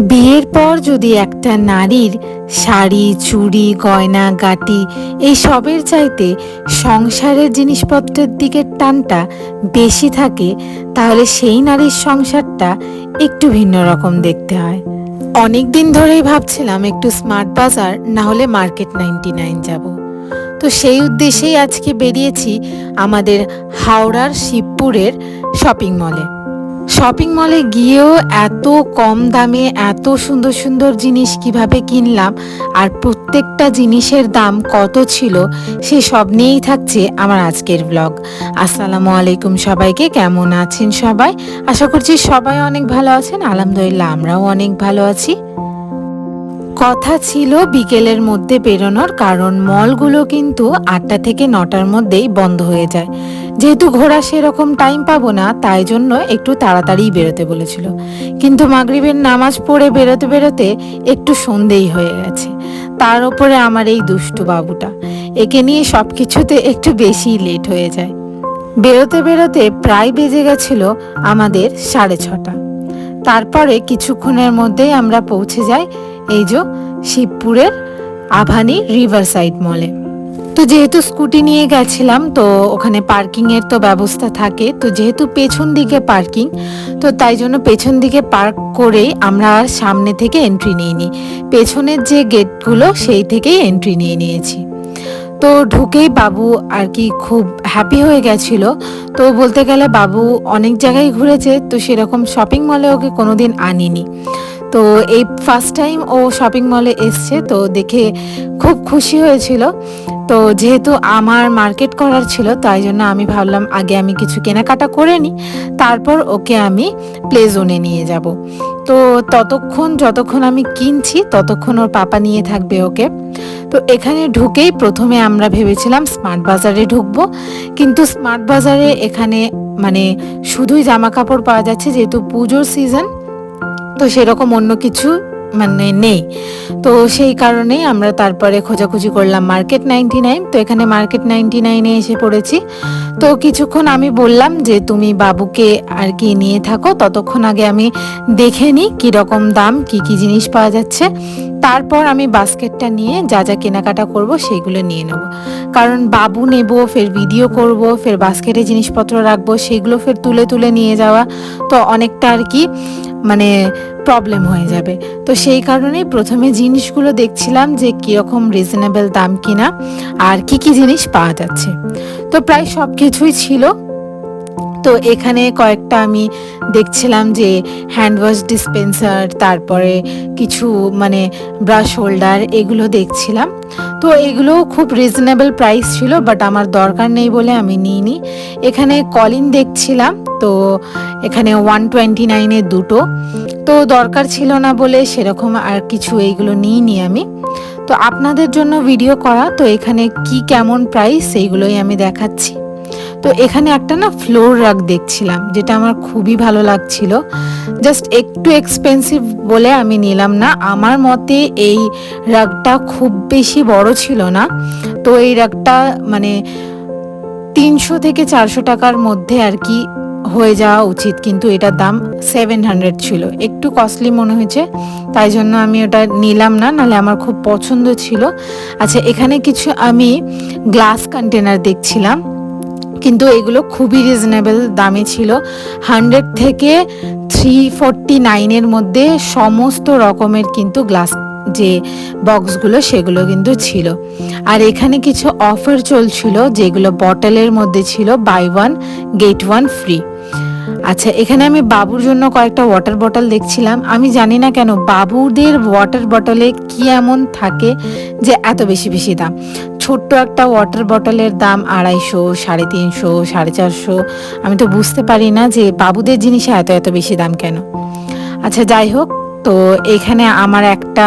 বিয়ের পর যদি একটা নারীর শাড়ি, চুড়ি, গয়না, গাটি এই সবের চাইতে সংসারের জিনিসপত্রের দিকের টানটা বেশি থাকে, তাহলে সেই নারীর সংসারটা একটু ভিন্ন রকম দেখতে হয়। অনেক দিন ধরেই ভাবছিলাম একটু স্মার্ট বাজার, না হলে মার্কেট নাইনটি নাইন যাব। তো সেই উদ্দেশ্যেই আজকে বেরিয়েছি আমাদের হাওড়ার শিবপুরের শপিং মলে। শপিং মলে গিয়েও এত কম দামে এত সুন্দর সুন্দর জিনিস কীভাবে কিনলাম আর প্রত্যেকটা জিনিসের দাম কত ছিল, সে সব নিয়েই থাকছে আমার আজকের ব্লগ আসসালামু আলাইকুম সবাইকে, কেমন আছেন সবাই? আশা করছি সবাই অনেক ভালো আছেন, আলহামদুলিল্লাহ আমরাও অনেক ভালো আছি। কথা ছিল বিকেলের মধ্যে বেরোনোর কারণ মলগুলো কিন্তু আটটা থেকে নটার মধ্যেই বন্ধ হয়ে যায়। যেহেতু ঘোরা সেরকম টাইম পাবো না, তাই জন্য একটু তাড়াতাড়ি বেরোতে বলেছিল। কিন্তু মাগরিবের নামাজ পড়ে বেরোতে বেরোতে একটু সন্ধেই হয়ে গেছে। তার ওপরে আমার এই দুষ্টু বাবুটা। একে নিয়ে সব কিছুতে একটু বেশি লেট হয়ে যায়। বেরোতে বেরোতে প্রায় বেজে গেছিল আমাদের সাড়ে ছটা। তারপরে কিছুক্ষণের মধ্যেই আমরা পৌঁছে যাই এই যে শিবপুরের আভানি রিভার সাইড মলে। তো যেহেতু স্কুটি নিয়ে গেছিলাম, তো ওখানে পার্কিং এর তো ব্যবস্থা থাকে। তো যেহেতু পেছন দিকে পার্কিং, তো তাই জন্য পেছন দিকে পার্ক করেই আমরা সামনে থেকে এন্ট্রি নিয়ে নিই পেছনের যে গেটগুলো, সেই থেকেই এন্ট্রি নিয়ে নিয়েছি। তো ঢুকেই বাবু আর কি খুব হ্যাপি হয়ে গেছিল। তো বলতে গেলে বাবু অনেক জায়গায় ঘুরেছে, তো সেরকম শপিং মলে ওকে কোনোদিন আনিনি। তো এই ফার্স্ট টাইম ও শপিং মলে এসছে, তো দেখে খুব খুশি হয়েছিল। তো যেহেতু আমার মার্কেট করার ছিল, তাই জন্য আমি ভাবলাম আগে আমি কিছু কেনাকাটা করে নিই, তারপর ওকে আমি প্লে জোনে নিয়ে যাব। তো ততক্ষণ, যতক্ষণ আমি কিনছি, ততক্ষণ ওর পাপা নিয়ে থাকবে ওকে। তো এখানে ঢুকেই প্রথমে আমরা ভেবেছিলাম স্মার্ট বাজারে ঢুকবো, কিন্তু স্মার্ট বাজারে এখানে মানে শুধুই জামা কাপড় পাওয়া যাচ্ছে, যেহেতু পুজোর সিজন তো সেরকম অন্য কিছু মানে নেই। তো সেই কারণেই আমরা তারপরে খোঁজাখুঁজি করলাম মার্কেট নাইনটি নাইন তো এখানে মার্কেট নাইনটি নাইনে এসে পড়েছি। তো কিছুক্ষণ আমি বললাম যে, তুমি বাবুকে আর কি নিয়ে থাকো? ততক্ষণ আগে আমি দেখে নিই কীরকম দাম, কি কি জিনিস পাওয়া যাচ্ছে। তারপর আমি বাস্কেটটা নিয়ে যা যা কেনাকাটা করব সেইগুলো নিয়ে নেব। কারণ বাবু নেব, ফের ভিডিও করব, ফের বাস্কেটে জিনিসপত্র রাখব, সেগুলো ফের তুলে তুলে নিয়ে যাওয়া, তো অনেকটা আর কি মানে প্রবলেম হয়ে যাবে। তো সেই কারণেই প্রথমে জিনিসগুলো দেখছিলাম যে কীরকম রিজনেবল দাম কিনা, আর কি কি জিনিস পাওয়া যাচ্ছে। তো প্রায় সব কিছুই ছিল। তো এখানে কয়েকটা আমি দেখছিলাম যে হ্যান্ড ওয়াশ ডিসপেন্সার তারপরে কিছু মানে ব্রাশ হোল্ডার এগুলো দেখছিলাম। তো এগুলো খুব রিজনেবল প্রাইস ছিল বাট আমার দরকার নেই বলে আমি নিইনি। এখানে কলিন দেখছিলাম, তো এখানে ওয়ান টোয়েন্টি নাইনের দুটো। তো দরকার ছিল না বলে সেরকম আর কিছু এইগুলো নিইনি আমি। তো আপনাদের জন্য ভিডিও করা, তো এখানে কি কেমন প্রাইস সেইগুলোই আমি দেখাচ্ছি। তো এখানে একটা না ফ্লোর রাগ দেখছিলাম, যেটা আমার খুবই ভালো লাগছিল। জাস্ট একটু এক্সপেন্সিভ বলে আমি নিলাম না। আমার মতে এই রাগটা খুব বেশি বড় ছিল না। তো এই রাগটা মানে তিনশো থেকে চারশো টাকার মধ্যে আর কি হয়ে যাওয়া উচিত, কিন্তু এটার দাম সেভেন হান্ড্রেড ছিল। একটু কস্টলি মনে হয়েছে, তাই জন্য আমি ওটা নিলাম না, নাহলে আমার খুব পছন্দ ছিল। আচ্ছা এখানে কিছু আমি গ্লাস কন্টেনার দেখছিলাম। কিন্তু এগুলো খুবই রিজনেবল দামে ছিল। হান্ড্রেড থেকে থ্রি ফোরটি নাইনের মধ্যে সমস্ত রকমের কিন্তু গ্লাস যে বক্সগুলো সেগুলো কিন্তু ছিল। আর এখানে কিছু অফার চলছিল, যেগুলো বটলের মধ্যে ছিল buy one get one free আচ্ছা এখানে আমি বাবুর জন্য কয়েকটা ওয়াটার বটল দেখছিলাম। আমি জানি না কেন, বাবুদের ওয়াটার বটলে কি এমন থাকে যে এত বেশি বেশি দাম। ছোট্ট একটা ওয়াটার বটলের দাম আড়াইশো, সাড়ে তিনশো, সাড়ে চারশো। আমি তো বুঝতে পারি না যে বাবুদের জিনিসে এত এত বেশি দাম কেন। আচ্ছা যাই হোক, তো এখানে আমার একটা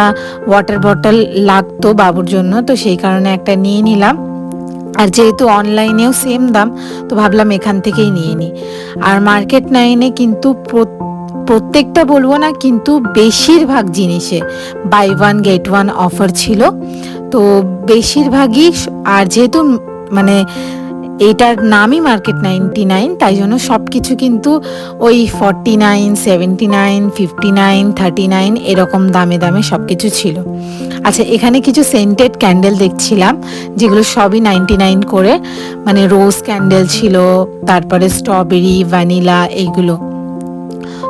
ওয়াটার বটল লাগতো বাবুর জন্য, তো সেই কারণে একটা নিয়ে নিলাম। আর যেহেতু অনলাইনেও সেম দাম, তো ভাবলাম এখান থেকেই নিয়ে নিই। আর মার্কেট নাইনে কিন্তু প্রত্যেকটা বলব না, কিন্তু বেশিরভাগ জিনিসে buy one get one offer ছিল। তো বেশিরভাগই আর যেহেতু মানে এইটার নামই মার্কেট নাইনটি নাইন, তাই জন্য সব কিছু কিন্তু ওই forty nine, seventy nine, fifty nine, thirty nine এরকম দামে দামে সব কিছু ছিল। আচ্ছা এখানে কিছু সেন্টেড ক্যান্ডেল দেখছিলাম, যেগুলো সবই নাইনটি নাইন করে মানে রোজ ক্যান্ডেল ছিল, তারপরে স্ট্রবেরি, ভ্যানিলা, এইগুলো।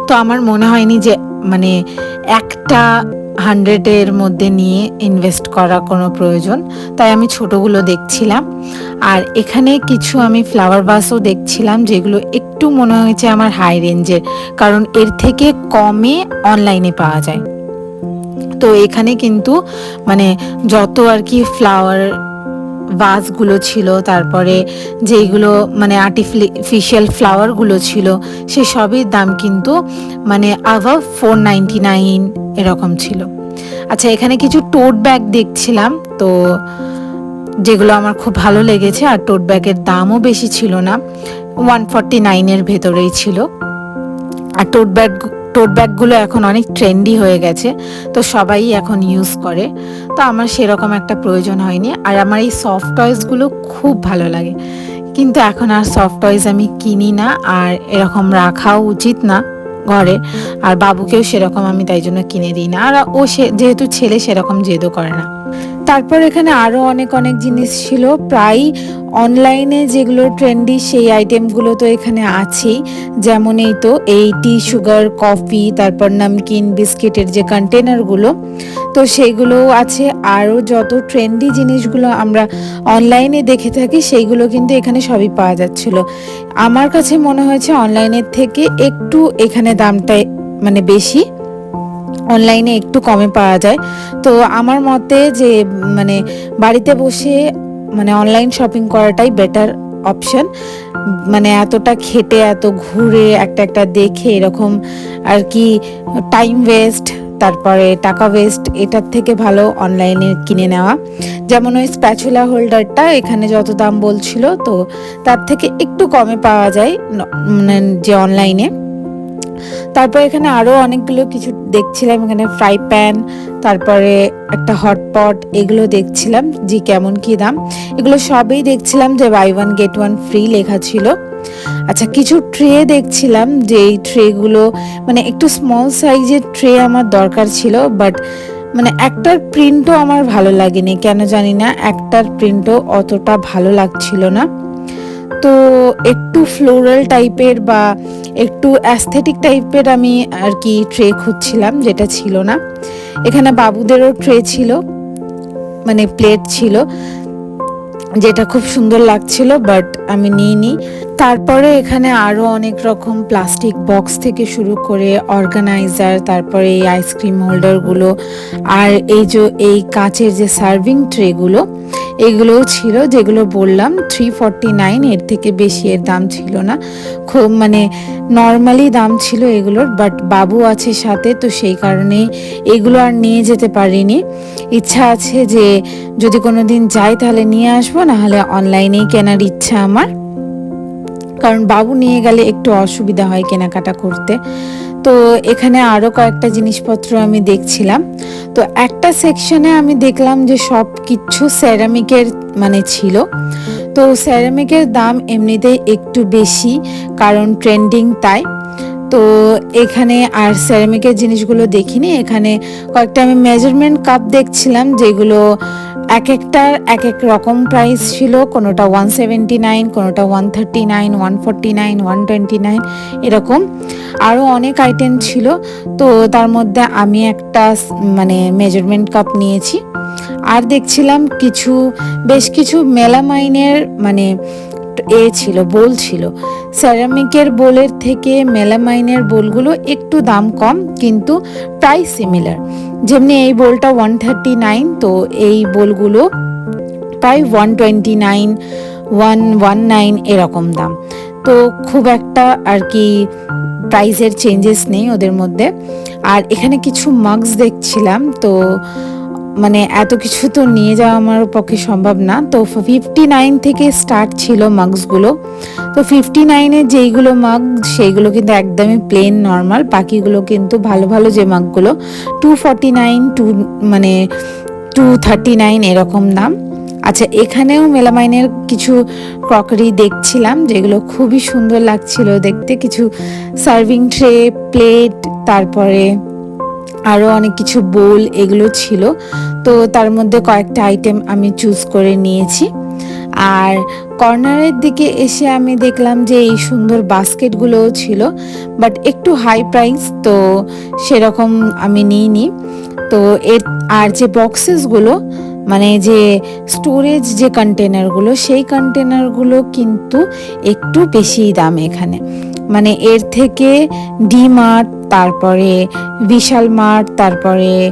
তো আমার মনে হয়নি যে মানে একটা হান্ড্রেডের মধ্যে নিয়ে ইনভেস্ট করা কোনো প্রয়োজন। তাই আমি ছোটোগুলো দেখছিলাম। আর এখানে কিছু আমি ফ্লাওয়ার বাসও দেখছিলাম, যেগুলো একটু মনে হয়েছে আমার হাই রেঞ্জের কারণ এর থেকে কমে অনলাইনে পাওয়া যায়। তো এখানে কিন্তু মানে যত আর কি ফ্লাওয়ার ভাসগুলো ছিল, তারপরে যেইগুলো মানে আর্টিফিশিয়াল ফ্লাওয়ারগুলো ছিল, সে সবই দাম কিন্তু মানে আভাব ফোর নাইনটি নাইন এরকম ছিল। আচ্ছা এখানে কিছু টোট ব্যাগ দেখছিলাম, তো যেগুলো আমার খুব ভালো লেগেছে, আর টোট ব্যাগের দামও বেশি ছিল না ওয়ান ফর্টি নাইনের ভেতরেই ছিল। আর টোট ব্যাগ টোট ব্যাগগুলো এখন অনেক ট্রেন্ডি হয়ে গেছে, তো সবাই এখন ইউজ করে। তো আমার সেরকম একটা প্রয়োজন হয়নি। আর আমার এই সফট টয়েসগুলো খুব ভালো লাগে। কিন্তু এখন আর সফট টয়েস আমি কিনি না, আর এরকম রাখাও উচিত না ঘরে। আর বাবুকেও সেরকম আমি তাই জন্য কিনে দিই না। আর ও সে, যেহেতু ছেলে সেরকম জেদও করে না। তারপর এখানে আরও অনেক অনেক জিনিস ছিল। প্রায় অনলাইনে যেগুলো ট্রেন্ডি সেই আইটেমগুলো তো এখানে আছেই। যেমন এই তো, এই টি সুগার কফি তারপর নামকিন বিস্কিটের যে কন্টেনারগুলো তো সেইগুলোও আছে। আরও যত ট্রেন্ডি জিনিসগুলো আমরা অনলাইনে দেখে থাকি, সেইগুলো কিন্তু এখানে সবই পাওয়া যাচ্ছিল। আমার কাছে মনে হয়েছে অনলাইনের থেকে একটু এখানে দামটা মানে বেশি। অনলাইনে একটু কমে পাওয়া যায়। তো আমার মতে যে মানে বাড়িতে বসে মানে অনলাইন শপিং করাটাই বেটার অপশন মানে এতটা খেটে, এত ঘুরে, একটা একটা দেখে এরকম আর কি টাইম ওয়েস্ট তারপরে টাকা ওয়েস্ট এটার থেকে ভালো অনলাইনে কিনে নেওয়া। যেমন ওই স্প্যাচুলা হোল্ডারটা এখানে যত দাম বলছিল, তো তার থেকে একটু কমে পাওয়া যায় মানে যে অনলাইনে তারপর এখানে আরও অনেকগুলো কিছু দেখছিলাম, এখানে ফ্রাই প্যান তারপরে একটা হটপট এগুলো দেখছিলাম যে কেমন কি দাম। এগুলো সবই দেখছিলাম যে buy one get one free লেখা ছিল। আচ্ছা কিছু ট্রে দেখছিলাম যে এই ট্রেগুলো মানে একটু স্মল সাইজের ট্রে আমার দরকার ছিল বাট মানে একটার প্রিন্টও আমার ভালো লাগেনি, কেন জানি না, একটার প্রিন্টও অতটা ভালো লাগছিল না। তো একটু ফ্লোরাল টাইপের বা একটু অ্যাস্থেটিক টাইপের আমি আর কি ট্রে খুঁজছিলাম, যেটা ছিল না। এখানে বাবুদেরও ট্রে ছিল মানে প্লেট ছিল, যেটা খুব সুন্দর লাগছিল বাট আমি নিইনি। তারপরে এখানে আরও অনেক রকম প্লাস্টিক বক্স থেকে শুরু করে অর্গানাইজার তারপরে এই আইসক্রিম হোল্ডারগুলো আর এই যে, এই কাচের যে সার্ভিং ট্রেগুলো এগুলোও ছিল যেগুলো বললাম থ্রি ফর্টি নাইন এর থেকে বেশি এর দাম ছিল না। খুব মানে নর্মালি দাম ছিল এগুলোর বাট বাবু আছে সাথে, তো সেই কারণে এগুলো আর নিয়ে যেতে পারিনি। ইচ্ছা আছে যে যদি কোনো দিন যাই তাহলে নিয়ে আসব, নাহলে অনলাইনেই কেনার ইচ্ছা আমার। কারণ বাবু নিয়ে গেলে একটু অসুবিধা হয় কেনাকাটা করতে। তো এখানে আরও কয়েকটা জিনিসপত্র আমি দেখছিলাম। তো একটা সেকশনে আমি দেখলাম যে সব কিছু স্যারামিকের মানে ছিল। তো স্যারামিকের দাম এমনিতেই একটু বেশি, কারণ ট্রেন্ডিং তাই। তো এখানে আর স্যারামিকের জিনিসগুলো দেখিনি। এখানে কয়েকটা আমি মেজারমেন্ট কাপ দেখছিলাম, যেগুলো এক একটার এক এক রকম প্রাইস ছিল। কোনোটা ওয়ান সেভেন্টি নাইন কোনোটা one thirty nine one forty nine one twenty nine এরকম। আরও অনেক আইটেম ছিল। তো তার মধ্যে আমি একটা মানে মেজারমেন্ট কাপ নিয়েছি। আর দেখছিলাম কিছু, বেশ কিছু মেলামাইনের মানে এ ছিল, বোল ছিল। সেরামিকের বোলের থেকে মেলামাইনের বোলগুলো একটু দাম কম, কিন্তু প্রাইস সিমিলার যেমনি এই বোলটা ওয়ান থার্টি নাইন তো এই বোলগুলো প্রায় one twenty nine one one nine এরকম দাম। তো খুব একটা আর কি প্রাইসের চেঞ্জেস নেই ওদের মধ্যে। আর এখানে কিছু মাগস দেখছিলাম, তো মানে এত কিছু তো নিয়ে যাওয়া আমার পক্ষে সম্ভব না। তো ফিফটি নাইন থেকে স্টার্ট ছিল মাগসগুলো তো ফিফটি নাইনে যেইগুলো মাগ সেইগুলো কিন্তু একদমই প্লেন নর্মাল বাকিগুলো কিন্তু ভালো ভালো যে মাগগুলো টু ফর্টি নাইন টু মানে টু থার্টি নাইন এরকম দাম। আচ্ছা এখানেও মেলামাইনের কিছু ক্রকারি দেখছিলাম, যেগুলো খুবই সুন্দর লাগছিল দেখতে। কিছু সার্ভিং ট্রে প্লেট তারপরে আরও অনেক কিছু বোল এগুলো ছিল। তো তার মধ্যে কয়েকটা আইটেম আমি চুজ করে নিয়েছি। আর কর্নারের দিকে এসে আমি দেখলাম যে এই সুন্দর বাস্কেটগুলোও ছিল বাট একটু হাই প্রাইস তো সেরকম আমি নিইনি। তো এর, আর যে বক্সেসগুলো মানে যে স্টোরেজ যে কন্টেনারগুলো সেই কন্টেনারগুলো কিন্তু একটু বেশি দাম এখানে। মানে এর থেকে ডি মার্ট, তারপরে বিশাল মার্ট, তারপরে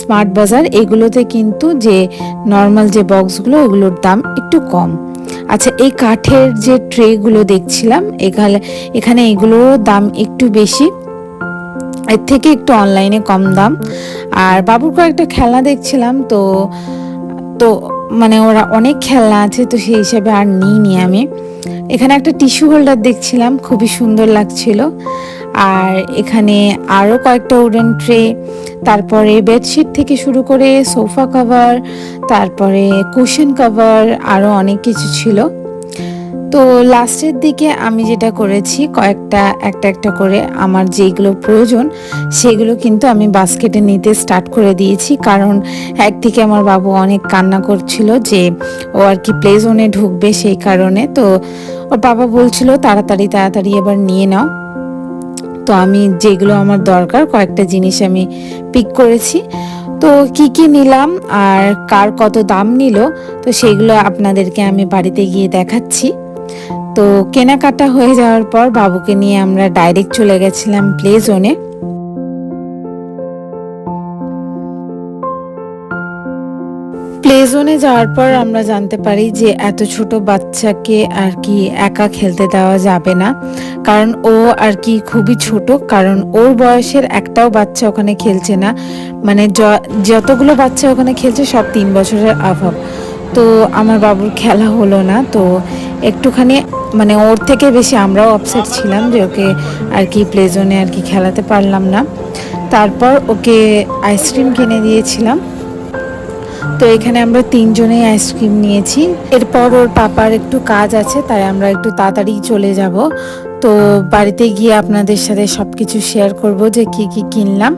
স্মার্ট বাজার, এগুলোতে কিন্তু যে নর্মাল যে বক্সগুলো, ওগুলোর দাম একটু কম। আচ্ছা এই কাঠের যে ট্রেগুলো দেখছিলাম এখানে এখানে এগুলোরও দাম একটু বেশি। এর থেকে একটু অনলাইনে কম দাম। আর বাবুর কয়েকটা খেলনা দেখছিলাম, তো তো মানে ওরা অনেক খেলনা আছে, তো সেই হিসাবে আর নিইনি আমি। এখানে একটা টিস্যু হোল্ডার দেখছিলাম, খুবই সুন্দর লাগছিল। আর এখানে আরও কয়েকটা উডেন ট্রে, তারপরে বেডশিট থেকে শুরু করে সোফা কভার, তারপরে কুশন কভার আরও অনেক কিছু ছিল। তো লাস্টের দিকে আমি যেটা করেছি, কয়েকটা, একটা একটা করে আমার যেগুলো প্রয়োজন, সেগুলো কিন্তু আমি বাস্কেটে নিতে স্টার্ট করে দিয়েছি। কারণ একদিকে আমার বাবু অনেক কান্না করছিল যে ও আর কি প্লে জোনে ঢুকবে সেই কারণে। তো ওর বাবা বলছিল, তাড়াতাড়ি তাড়াতাড়ি এবার নিয়ে নাও। তো আমি যেগুলো আমার দরকার, কয়েকটা জিনিস আমি পিক করেছি। তো কি কি নিলাম আর কার কত দাম নিল, তো সেগুলো আপনাদেরকে আমি বাড়িতে গিয়ে দেখাচ্ছি। তো কেনাকাটা হয়ে যাওয়ার পর বাবুকে নিয়ে আমরা ডাইরেক্ট চলে গেছিলাম প্লে জোনে প্লে জোনে যাওয়ার পর আমরা জানতে পারি যে এত ছোট বাচ্চাকে আর কি একা খেলতে দেওয়া যাবে না। কারণ ও আর কি খুবই ছোট, কারণ ওর বয়সের একটাও বাচ্চা ওখানে খেলছে না। মানে যতগুলো বাচ্চা ওখানে খেলছে সব তিন বছরের অভাব তো আমার বাবুর খেলা হলো না, তো একটুখানি মানে ওর থেকে বেশি আমরাও আপসেট ছিলাম যে ওকে আর কি প্লে জোনে আর কি খেলাতে পারলাম না। তারপর ওকে আইসক্রিম কিনে দিয়েছিলাম। তো এখানে আমরা তিনজনেই আইসক্রিম নিয়েছি। এরপর ওর পাপার একটু কাজ আছে, তাই আমরা একটু তাড়াতাড়ি চলে যাব। তো বাড়িতে গিয়ে আপনাদের সাথে সব কিছু শেয়ার করব যে কি কি কিনলাম।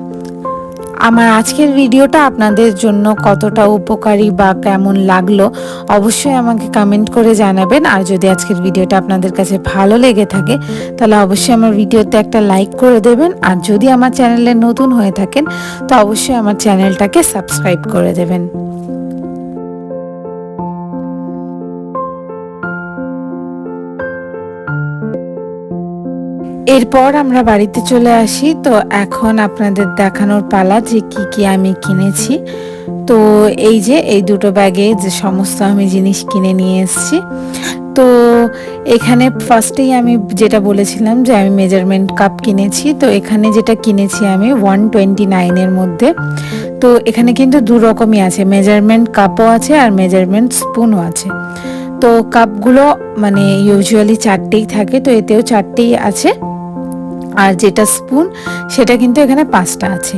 আমার আজকের ভিডিওটা আপনাদের জন্য কতটা উপকারী বা কেমন লাগল অবশ্যই আমাকে কমেন্ট করে জানাবেন। আর যদি আজকের ভিডিওটা আপনাদের কাছে ভালো লেগে থাকে, তাহলে অবশ্যই আমার ভিডিওতে একটা লাইক করে দেবেন। আর যদি আমার চ্যানেলে নতুন হয়ে থাকেন, তো অবশ্যই আমার চ্যানেলটাকে সাবস্ক্রাইব করে দেবেন। এরপর আমরা বাড়িতে চলে আসি। তো এখন আপনাদের দেখানোর পালা যে কি কি আমি কিনেছি। তো এই যে, এই দুটো ব্যাগে যে সমস্ত আমি জিনিস কিনে নিয়ে এসেছি। তো এখানে ফার্স্টেই আমি যেটা বলেছিলাম যে, আমি মেজারমেন্ট কাপ কিনেছি। তো এখানে যেটা কিনেছি আমি ওয়ান টোয়েন্টি নাইনের মধ্যে। তো এখানে কিন্তু দু রকমই আছে। মেজারমেন্ট কাপও আছে আর মেজারমেন্ট স্পুনও আছে। তো কাপগুলো মানে ইউজুয়ালি চারটেই থাকে। তো এতেও চারটেই আছে। আর যেটা স্পুন সেটা কিন্তু এখানে পাঁচটা আছে।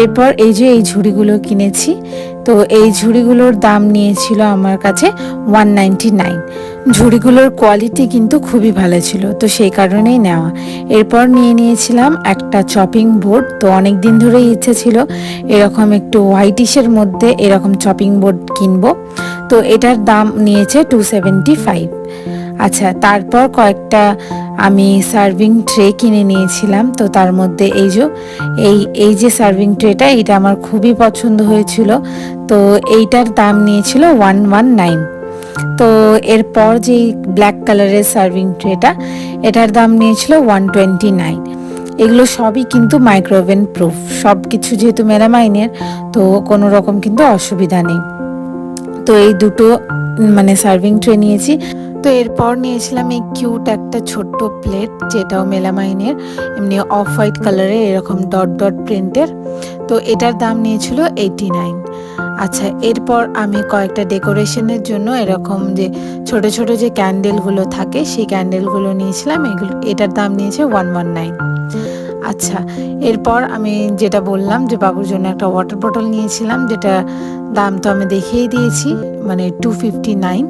এরপর এই যে এই ঝুড়িগুলো কিনেছি, তো এই ঝুড়িগুলোর দাম নিয়েছিল আমার কাছে ওয়ান ঝুড়িগুলোর কোয়ালিটি কিন্তু খুবই ভালো ছিল, তো সেই কারণেই নেওয়া। এরপর নিয়ে নিয়েছিলাম একটা চপিং বোর্ড তো অনেক দিন ধরেই ইচ্ছে ছিল এরকম একটু হোয়াইটিশের মধ্যে এরকম চপিং বোর্ড কিনবো। তো এটার দাম নিয়েছে টু সেভেন্টি ফাইভ আচ্ছা তারপর কয়েকটা আমি সার্ভিং ট্রে কিনে নিয়েছিলাম। তো তার মধ্যে এই যে, এই এই যে সার্ভিং ট্রেটা এটা আমার খুবই পছন্দ হয়েছিল। তো এইটার দাম নিয়েছিল ওয়ান ওয়ান নাইন তো এরপর যে ব্ল্যাক কালারের সার্ভিং ট্রেটা এটার দাম নিয়েছিল ওয়ান টোয়েন্টি নাইন এগুলো সবই কিন্তু মাইক্রোওভেন প্রুফ সব কিছু যেহেতু মেরামাইনের, তো কোনো রকম কিন্তু অসুবিধা নেই। তো এই দুটো মানে সার্ভিং ট্রে নিয়েছি। তো এরপর নিয়েছিলাম এই কিউট একটা ছোট্ট প্লেট, যেটাও মেলামাইনের, এমনি অফ হোয়াইট কালারের এরকম ডট ডট প্রিন্টের। তো এটার দাম নিয়েছিল এইটি নাইন আচ্ছা এরপর আমি কয়েকটা ডেকোরেশনের জন্য এরকম যে ছোট ছোট যে ক্যান্ডেলগুলো থাকে, সেই ক্যান্ডেলগুলো নিয়েছিলাম, এগুলো, এটার দাম নিয়েছে ওয়ান ওয়ান নাইন আচ্ছা এরপর আমি যেটা বললাম যে বাবুর জন্য একটা ওয়াটার বটল নিয়েছিলাম, যেটা দাম তো আমি দেখিয়েই দিয়েছি মানে টু ফিফটি নাইন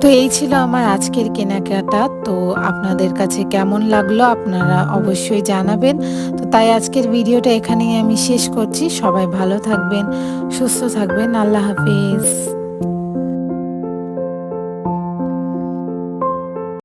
তো এই ছিল আমার আজকের কেনাকাটা। তো আপনাদের কাছে কেমন লাগল আপনারা অবশ্যই জানাবেন। তো তাই আজকের ভিডিওটা এখানেই আমি শেষ করছি। সবাই ভালো থাকবেন, সুস্থ থাকবেন। আল্লাহ হাফিজ।